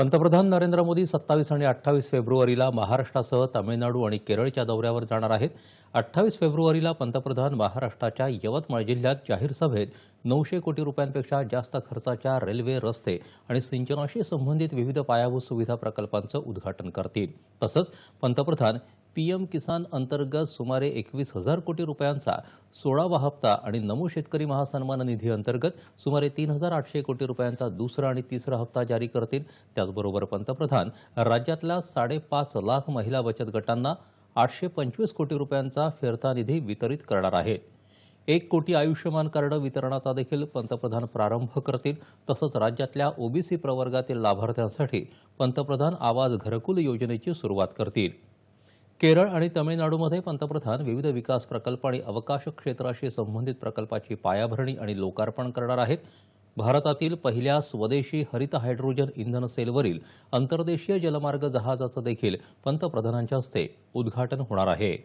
पंतप्रधान नरेंद्र मोदी सत्तावीस आणि अठ्ठावीस फेब्रुवारीला महाराष्ट्रासह तामिळनाडू आणि केरळच्या दौऱ्यावर जाणार आहेत. अठ्ठावीस फेब्रुवारीला पंतप्रधान महाराष्ट्राच्या यवतमाळ जिल्ह्यात जाहीर सभेत नऊशे कोटी रुपयांपेक्षा जास्त खर्चाच्या रेल्वे रस्ते आणि सिंचनाशी संबंधित विविध पायाभूत सुविधा प्रकल्पांचं उद्घाटन करतील. तसंच पंतप्रधान पीएम किसान अंतर्गत सुमारे एकवीस हजार कोटी रुपयांचा सोळावा हप्ता आणि नमो शेतकरी महासन्मान निधी अंतर्गत सुमारे तीन हजार आठशे कोटी रुपयांचा दुसरा आणि तिसरा हप्ता जारी करतील. त्याचबरोबर पंतप्रधान राज्यातल्या साडेपाच लाख महिला बचत गटांना आठशे पंचवीस कोटी रुपयांचा फिरता निधी वितरित करणार आहेत एक कोटी आयुष्यमान कार्ड वितरणाचा देखील पंतप्रधान प्रारंभ करतील. तसंच राज्यातल्या ओबीसी प्रवर्गातील लाभार्थ्यांसाठी पंतप्रधान आवाज घरकुल योजनेची सुरुवात करतील. केरळ आणि तमिळनाडूमध्ये पंतप्रधान विविध विकास प्रकल्प आणि अवकाश क्षेत्राशी संबंधित प्रकल्पाची पायाभरणी आणि लोकार्पण करणार आहेत. भारतातील पहिल्या स्वदेशी हरित हायड्रोजन इंधन सेलवरील अंतर्देशीय जलमार्ग जहाजाचं देखील पंतप्रधानांच्या हस्ते उद्घाटन होणार आहे.